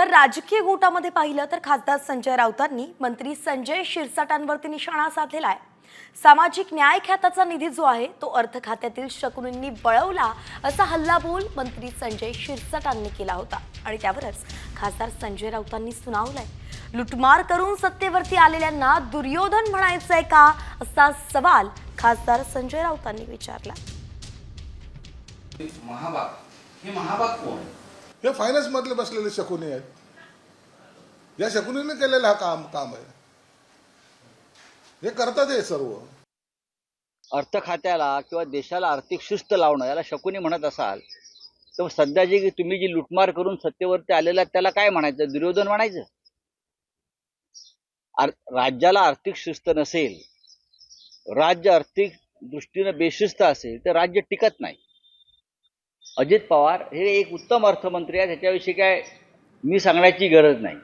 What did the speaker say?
तर राजकीय गोटामध्ये पाहिलं तर खासदार संजय राऊतांनी मंत्री संजय शिरसाटांवरती निशाणा साधलेला आहे. सामाजिक न्याय खात्याचा निधी जो आहे तो अर्थ खात्यातील शकुनींनी बळवला असा हल्लाबोल मंत्री संजय शिरसाटांनी केला होता. आणि त्यावरच खासदार संजय राऊतांनी सुनावलाय. लुटमार करून सत्तेवरती आलेल्यांना दुर्योधन म्हणायचंय का असा सवाल खासदार संजय राऊतांनी विचारला. महाभाग. हे महाभाग कोण? हे फायनान्स मधले बसलेले शकुनी आहेत. या शकुनीने केलेलं हा काम काम आहे. हे करतात हे सर्व. अर्थ खात्याला किंवा देशाला आर्थिक शिस्त लावणं याला शकुनी म्हणत असाल तर सध्या जी तुम्ही जी लुटमार करून सत्तेवरती आलेला त्याला काय म्हणायचं? दुर्योधन म्हणायचं? राज्याला आर्थिक शिस्त नसेल राज्य आर्थिक दृष्टीनं बेशिस्त असेल तर राज्य टिकत नाही. अजित पवार हे एक उत्तम अर्थमंत्री आहेत ह्याच्याविषयी काय मी सांगण्याची गरज नाही.